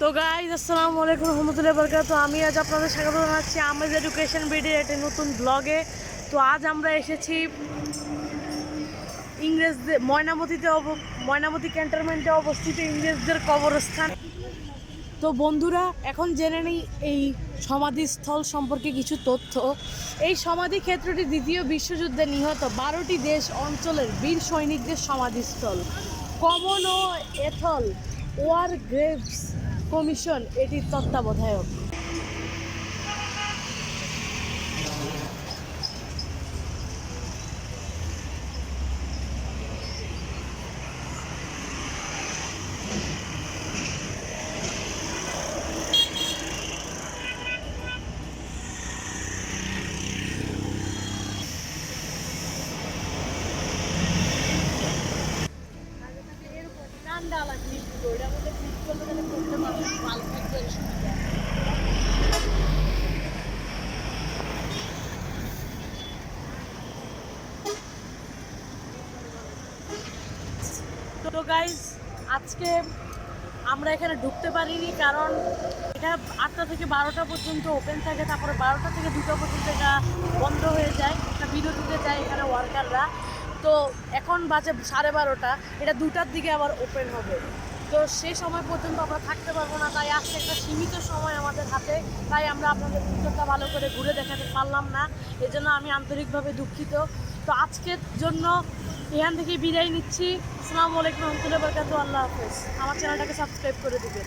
তো গাইজ আসসালামু আলাইকুম রহমতুল্লাহ বরকাত আমি আজ আপনাদের স্বাগত জানাচ্ছি আমেজ এডুকেশন বিডির একটি নতুন ব্লগে তো আজ আমরা এসেছি ইংরেজদের, ময়নামতিতে অব- ময়নামতি ক্যান্টনমেন্টে অবস্থিত ইংরেজদের কবরস্থান। তো বন্ধুরা, এখন জেনে নিই এই সমাধিস্থল সম্পর্কে কিছু তথ্য। এই সমাধি ক্ষেত্রটি দ্বিতীয় বিশ্বযুদ্ধে নিহত বারোটি দেশ অঞ্চলের বীর সৈনিকদের সমাধিস্থল। কমন ও এথল ওয়ার গ্রেভস কমিশন এটির তত্ত্বাবধায়ক। ঠান্ডা লাগছে ওইটার মধ্যে তো গাইজ আজকে আমরা এখানে ঢুকতে পারিনি কারণ এটা আটটা থেকে বারোটা পর্যন্ত ওপেন থাকে, তারপরে বারোটা থেকে দুটো পর্যন্ত এটা বন্ধ হয়ে যায়, একটা বিরতিতে যায় এখানে ওয়ার্কাররা তো এখন বাজে সাড়ে বারোটা, এটা দুটার দিকে আবার ওপেন হবে। তো সে সময় পর্যন্ত আমরা থাকতে পারব না, তাই আজকে একটা সীমিত সময় আমাদের হাতে। তাই আমরা আপনাদের ভিতরটা ভালো করে ঘুরে দেখাতে পারলাম না, এজন্য আমি আন্তরিকভাবে দুঃখিত। তো আজকের জন্য এখান থেকে বিদায় নিচ্ছি। আসসালামু আলাইকুম রহমতুল্লাহ বরকাত আল্লাহ হাফেজ। আমার চ্যানেলটাকে সাবস্ক্রাইব করে দিবেন।